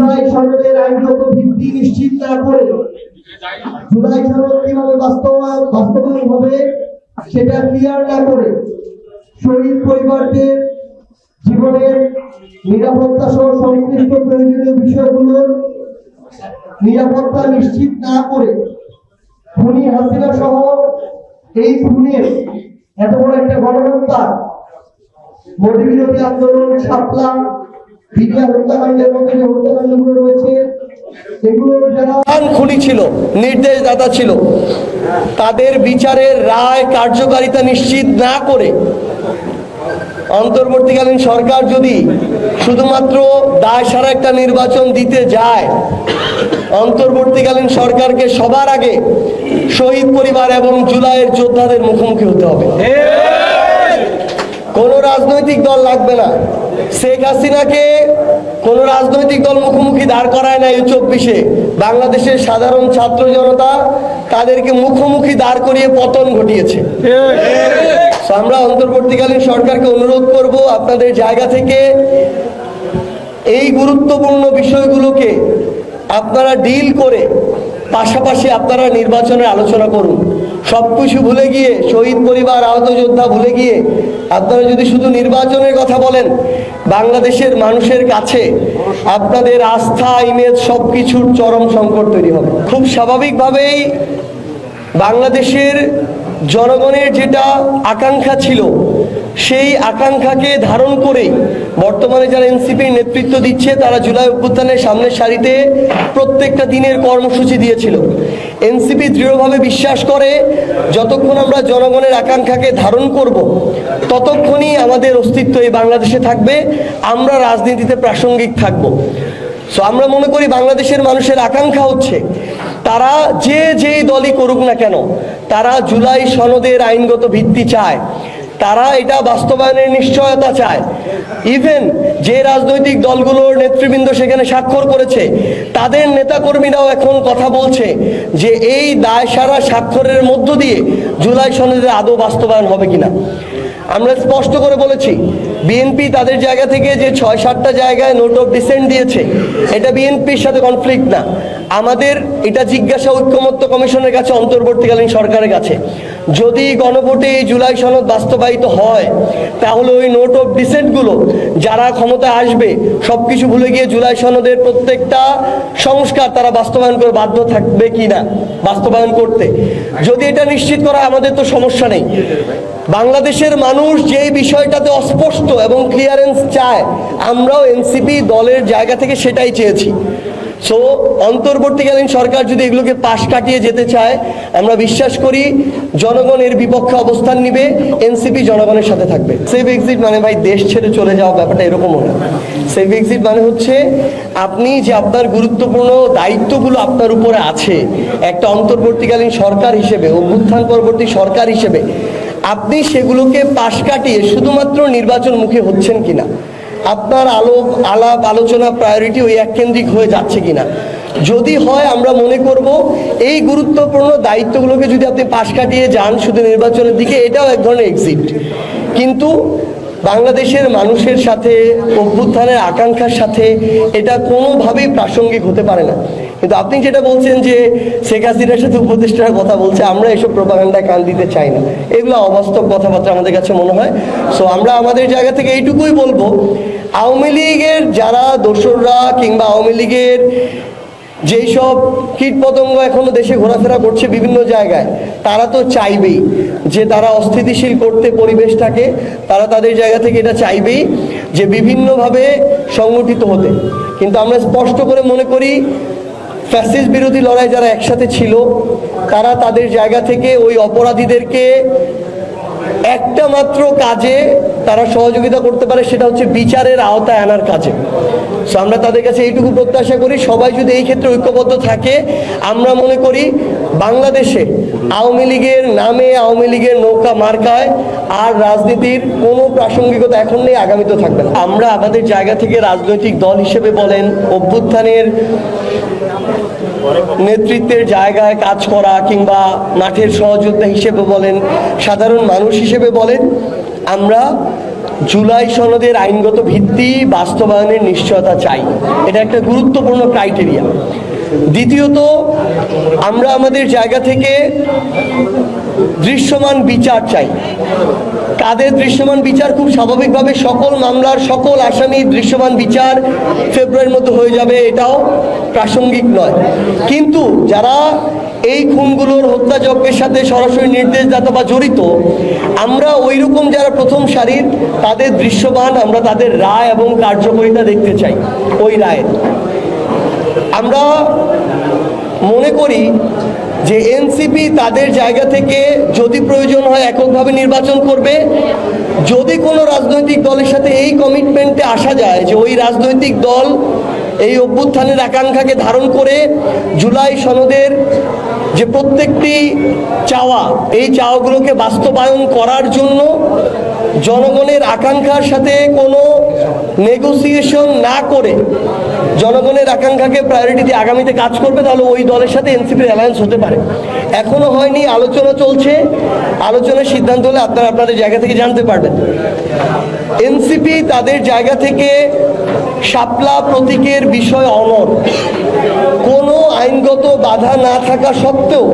জুলাই আইনগত ভিত্তি নিশ্চিত না করে জুলাই কীভাবে বাস্তবায়ন বাস্তবায়ন হবে, সেটা ক্লিয়ার না করে শহীদ পরিবারদের জীবনের নিরাপত্তা সহ সংশ্লিষ্ট প্রয়োজনীয় বিষয়গুলোর নিরাপত্তা নিশ্চিত না করে। খুনি হাসিনা সহ এই খুনের এত বড় একটা গণহত্যা মোদী বিরোধী আন্দোলন সাপলা বিডিআর হত্যাকাণ্ডের মধ্যে যে হত্যাকাণ্ডগুলো রয়েছে এগুলো যারা খুনি ছিল নির্দেশদাতা ছিল। তাদের বিচারের রায় কার্যকারিতা নিশ্চিত না করে অন্তর্বর্তীকালীন সরকার যদি শুধুমাত্র দায় সারা একটা নির্বাচন দিতে যায় অন্তর্বর্তীকালীন সরকারকে সবার আগে শহীদ পরিবার এবং জুলাইয়ের যোদ্ধাদের মুখোমুখি হতে হবে। কোনো রাজনৈতিক দল লাগবে না। শেখ হাসিনাকে কোনো রাজনৈতিক দল মুখোমুখি দাঁড় করায় না এই চব্বিশে। বাংলাদেশের সাধারণ ছাত্র জনতা তাদেরকে মুখোমুখি দাঁড় করিয়ে পতন ঘটিয়েছে। আমরা অন্তর্বর্তীকালীন সরকারকে অনুরোধ করব আপনাদের জায়গা থেকে এই গুরুত্বপূর্ণ বিষয়গুলোকে আপনারা ডিল করে পাশাপাশি আপনারা নির্বাচনের আলোচনা করুন। সব কিছু ভুলে গিয়ে, শহীদ পরিবার, আহত যোদ্ধা ভুলে গিয়ে আপনারা যদি শুধু নির্বাচনের কথা বলেন বাংলাদেশের মানুষের কাছে আপনাদের আস্থা ইমেজ সব কিছুর চরম সংকট তৈরি হবে। খুব স্বাভাবিকভাবেই বাংলাদেশের জনগণের যেটা আকাঙ্ক্ষা ছিল, সেই আকাঙ্ক্ষাকে ধারণ করে বর্তমানে যারা এনসিপির নেতৃত্ব দিচ্ছে, তারা জুলাই অভ্যুত্থানের সামনের সারিতে প্রত্যেকটা দিনের কর্মসূচি দিয়েছিল। এনসিপি দৃঢ়ভাবে বিশ্বাস করে, যতক্ষণ আমরা জনগণের আকাঙ্ক্ষাকে ধারণ করব, ততক্ষণই আমাদের অস্তিত্ব এই বাংলাদেশে থাকবে, আমরা রাজনীতিতে প্রাসঙ্গিক থাকব। সো আমরা মনে করি বাংলাদেশের মানুষের আকাঙ্ক্ষা হচ্ছে, তারা যে যেই দলই করুক না কেন, তারা জুলাই সনদের আইনগত ভিত্তি চায়। তারা এটা বাস্তবায়নের নিশ্চয়তা চায়। ইভেন যে রাজনৈতিক দলগুলোর নেতৃবৃন্দ সেখানে স্বাক্ষর করেছে, তাদের নেতাকর্মীরাও এখন কথা বলছে যে এই দায় সারা স্বাক্ষরের মধ্য দিয়ে জুলাই সনদের আদৌ বাস্তবায়ন হবে কিনা। আমরা স্পষ্ট করে বলেছি বিএনপি তাদের জায়গা থেকে যে ছয়, সাতটা জায়গায় নোট অফ ডিসেন্ট দিয়েছে, এটা বিএনপির সাথে কনফ্লিক্ট না। আমাদের এটা জিজ্ঞাসা ঐক্যমত্য কমিশনের কাছে অন্তর্বর্তীকালীন সরকারের কাছে। যদি গণভোটে এই জুলাই সনদ বাস্তবায়িত হয়, তাহলে ওই নোট অফ ডিসেন্টগুলো যারা ক্ষমতায় আসবে সব কিছু ভুলে গিয়ে জুলাই সনদের প্রত্যেকটা সংস্কার তারা বাস্তবায়ন করে বাধ্য থাকবে কি না? বাস্তবায়ন করতে। যদি এটা নিশ্চিত করা আমাদের তো সমস্যা নেই। বাংলাদেশের মানুষ যেই বিষয়টাতে অস্পষ্ট এবং ক্লিয়ারেন্স চায়, আমরাও এনসিপি দলের জায়গা থেকে সেটাই চেয়েছি। সো অন্তর্বর্তীকালীন সরকার যদি এগুলোকে পাশ কাটিয়ে যেতে চায়, আমরা বিশ্বাস করি জনগণের বিপক্ষে অবস্থান নিবে এনসিপি জনগণের সাথে থাকবে। সেভ এক্সিট মানে ভাই দেশ ছেড়ে চলে যাওয়া ব্যাপারটা এরকমও না সেভ এক্সিট মানে হচ্ছে আপনি যে আপনার গুরুত্বপূর্ণ দায়িত্বগুলো আপনার উপরে আছে, একটা অন্তর্বর্তীকালীন সরকার হিসেবে, অভ্যুত্থান পরবর্তী সরকার হিসেবে আপনি সেগুলোকে পাশ কাটিয়ে শুধুমাত্র নির্বাচন মুখে হচ্ছেন কিনা? আপনার আলোক, আলাপ, আলোচনা প্রায়োরিটি ওই এককেন্দ্রিক হয়ে যাচ্ছে কিনা? যদি হয়, আমরা মনে করব এই গুরুত্বপূর্ণ দায়িত্বগুলোকে যদি আপনি পাশ কাটিয়ে যান শুধু নির্বাচনের দিকে, এটাও এক ধরনের এক্সিট কিন্তু বাংলাদেশের মানুষের সাথে, অভ্যুত্থানের আকাঙ্ক্ষার সাথে এটা কোনোভাবেই প্রাসঙ্গিক হতে পারে না। কিন্তু আপনি যেটা বলছেন যে শেখ হাসিনার সাথে উপদেষ্টার কথা বলছে, আমরা এসব প্রপাগান্ডায় কান দিতে চাই না। এগুলো অবাস্তব কথাবার্তা আমাদের কাছে মনে হয়। সো আমরা আমাদের জায়গা থেকে এইটুকুই বলব, আওয়ামী লীগের যারা দোসররা কিংবা আওয়ামী লীগের যেই সব কীট পতঙ্গ এখনও দেশে ঘোরাফেরা করছে বিভিন্ন জায়গায়, তারা তো চাইবেই যে তারা অস্থিতিশীল করতে পরিবেশটাকে, তারা তাদের জায়গা থেকে এটা চাইবেই যে বিভিন্নভাবে সংগঠিত হতে। কিন্তু আমরা স্পষ্ট করে মনে করি ফ্যাসিস বিরোধী লড়াই যারা একসাথে ছিল, তারা তাদের জায়গা থেকে ওই অপরাধীদেরকে একটা মাত্র কাজে তারা সহযোগিতা করতে পারে, সেটা হচ্ছে বিচারের আওতায় আনার কাজে। সো আমরা তাদের কাছে এইটুকু প্রত্যাশা করি, সবাই যদি এই ক্ষেত্রে ঐক্যবদ্ধ থাকে, আমরা মনে করি বাংলাদেশে আওয়ামী লীগের নামে আওয়ামী লীগের নৌকা মার্কায় আর রাজনীতির কোনো প্রাসঙ্গিকতা এখন নেই আগামীতেও থাকবে না। আমরা আমাদের জায়গা থেকে রাজনৈতিক দল হিসেবে বলেন, অভ্যুত্থানের নেতৃত্বের জায়গায় কাজ করা কিংবা মাঠের সহযোদ্ধা হিসেবে বলেন, সাধারণ মানুষ হিসেবে বলেন, আমরা জুলাই সনদের আইনগত ভিত্তি বাস্তবায়নের নিশ্চয়তা চাই। এটা একটা গুরুত্বপূর্ণ ক্রাইটেরিয়া দ্বিতীয়ত, আমরা আমাদের জায়গা থেকে দৃশ্যমান বিচার চাই। কাদের দৃশ্যমান বিচার খুব স্বাভাবিকভাবে সকল মামলার, সকল আসামির দৃশ্যমান বিচার ফেব্রুয়ারির মধ্যে হয়ে যাবে, এটাও প্রাসঙ্গিক নয়। কিন্তু যারা এই খুনগুলোর হত্যাযজ্ঞের সাথে সরাসরি নির্দেশদাতা বা জড়িত, আমরা ওই রকম যারা প্রথম সারির, তাদের দৃশ্যমান, আমরা তাদের রায় এবং কার্যকরিতা দেখতে চাই, ওই রায়ের। আমরা মনে করি যে এনসিপি তাদের জায়গা থেকে যদি প্রয়োজন হয় এককভাবে নির্বাচন করবে। যদি কোনো রাজনৈতিক দলের সাথে এই কমিটমেন্টে আসা যায় যে ওই রাজনৈতিক দল এই অভ্যুত্থানের আকাঙ্ক্ষাকে ধারণ করে জুলাই সনদের যে প্রত্যেকটি চাওয়া, এই চাওয়াগুলোকে বাস্তবায়ন করার জন্য জনগণের আকাঙ্ক্ষার সাথে কোনো নেগোসিয়েশন না করে জনগণের আকাঙ্ক্ষাকে প্রায়োরিটি দিয়ে আগামীতে কাজ করবে, তাহলে ওই দলের সাথে এনসিপির অ্যালায়েন্স হতে পারে। এখনও হয়নি, আলোচনা চলছে। আলোচনার সিদ্ধান্ত হলে আপনারা আপনাদের জায়গা থেকে জানতে পারবেন। এনসিপি তাদের জায়গা থেকে শাপলা প্রতীকের বিষয় অনর কোনো আইনগত বাধা না থাকা সত্ত্বেও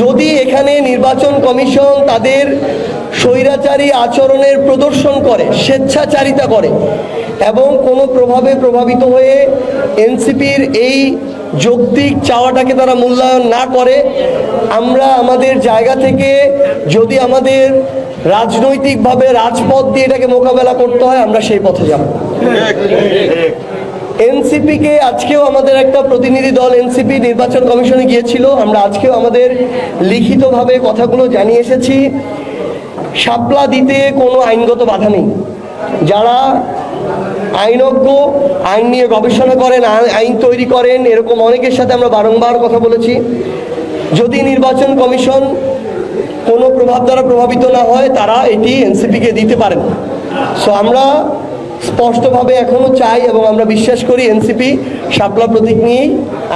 যদি এখানে নির্বাচন কমিশন তাদের স্বৈরাচারী আচরণের প্রদর্শন করে, স্বেচ্ছাচারিতা করে এবং কোনো প্রভাবে প্রভাবিত হয়ে এনসিপির এই যৌক্তিক চাওয়াটাকে তারা মূল্যায়ন না করে, আমরা আমাদের জায়গা থেকে যদি আমাদের রাজনৈতিকভাবে রাজপথ দিয়ে এটাকে মোকাবেলা করতে হয়, আমরা সেই পথে যাব। এনসিপিকে আজকেও আমাদের একটা প্রতিনিধি দল এনসিপি নির্বাচন কমিশনে গিয়েছিল, আমরা আজকেও আমাদের লিখিতভাবে কথাগুলো জানিয়ে এসেছি। শাপলা দিতে কোনো আইনগত বাধা নেই। যারা আইনজ্ঞ, আইন নিয়ে গবেষণা করেন আইন তৈরি করেন, এরকম অনেকের সাথে আমরা বারংবার কথা বলেছি। যদি নির্বাচন কমিশন কোনো প্রভাব দ্বারা প্রভাবিত না হয়, তারা এটি এনসিপিকে দিতে পারেন। সো আমরা স্পষ্টভাবে এখনও চাই এবং আমরা বিশ্বাস করি এনসিপি শাপলা প্রতীক নিয়েই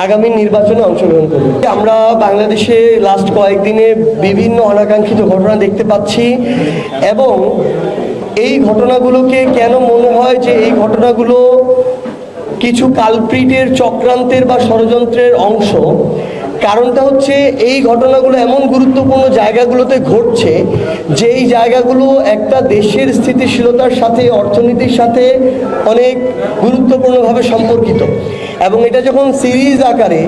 আগামী নির্বাচনে অংশগ্রহণ করবে। আমরা বাংলাদেশে লাস্ট কয়েকদিনে বিভিন্ন অনাকাঙ্ক্ষিত ঘটনা দেখতে পাচ্ছি এবং এই ঘটনাগুলোকে কেন মনে হয় যে এই ঘটনাগুলো কিছু কালপ্রিটের, চক্রান্তের বা ষড়যন্ত্রের অংশ? কারণটা হচ্ছে এই ঘটনাগুলো এমন গুরুত্বপূর্ণ জায়গাগুলোতে ঘটছে যেই জায়গাগুলো একটা দেশের স্থিতিশীলতার সাথে, অর্থনীতির সাথে অনেক গুরুত্বপূর্ণভাবে সম্পর্কিত। এবং এটা যখন সিরিজ আকারে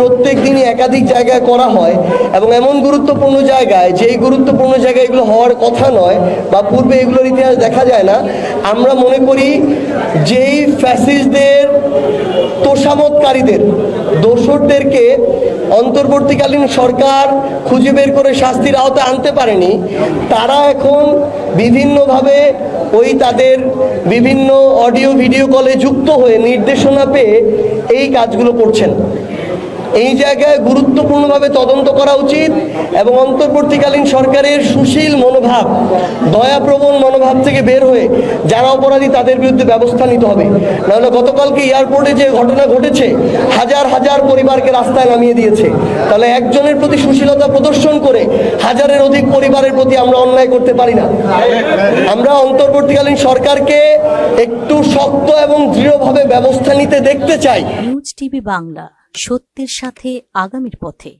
প্রত্যেক দিনই একাধিক জায়গায় করা হয় এবং এমন গুরুত্বপূর্ণ জায়গায়, যেই গুরুত্বপূর্ণ জায়গায় এগুলো হওয়ার কথা নয় বা পূর্বে এগুলোর ইতিহাস দেখা যায় না, আমরা মনে করি যেই ফ্যাসিস্টদের, তোষামতকারীদের, দোসরদেরকে অন্তর্বর্তীকালীন সরকার খুঁজে বের করে শাস্তির আওতায় আনতে পারেনি, তারা এখন বিভিন্নভাবে ওই তাদের বিভিন্ন অডিও, ভিডিও কলে যুক্ত হয়ে নির্দেশনা পেয়ে এই কাজগুলো করছেন। এই জায়গায় গুরুত্বপূর্ণভাবে তদন্ত করা উচিত এবং অন্তর্বর্তীকালীন সরকারের সুশীল মনোভাব, দয়াপ্রবণ মনোভাব থেকে বের হয়ে যারা অপরাধী তাদের বিরুদ্ধে ব্যবস্থা নিতে হবে। নাহলে গতকালকে এয়ারপোর্টে যে ঘটনা ঘটেছে, হাজার হাজার পরিবারকে রাস্তায় নামিয়ে দিয়েছে। তাহলে একজনের প্রতি সুশীলতা প্রদর্শন করে হাজারের অধিক পরিবারের প্রতি আমরা অন্যায় করতে পারি না। আমরা অন্তর্বর্তীকালীন সরকারকে একটু শক্ত এবং দৃঢ়ভাবে ব্যবস্থা নিতে দেখতে চাই। News TV Bangla. সত্যের সাথে আগামীর পথে।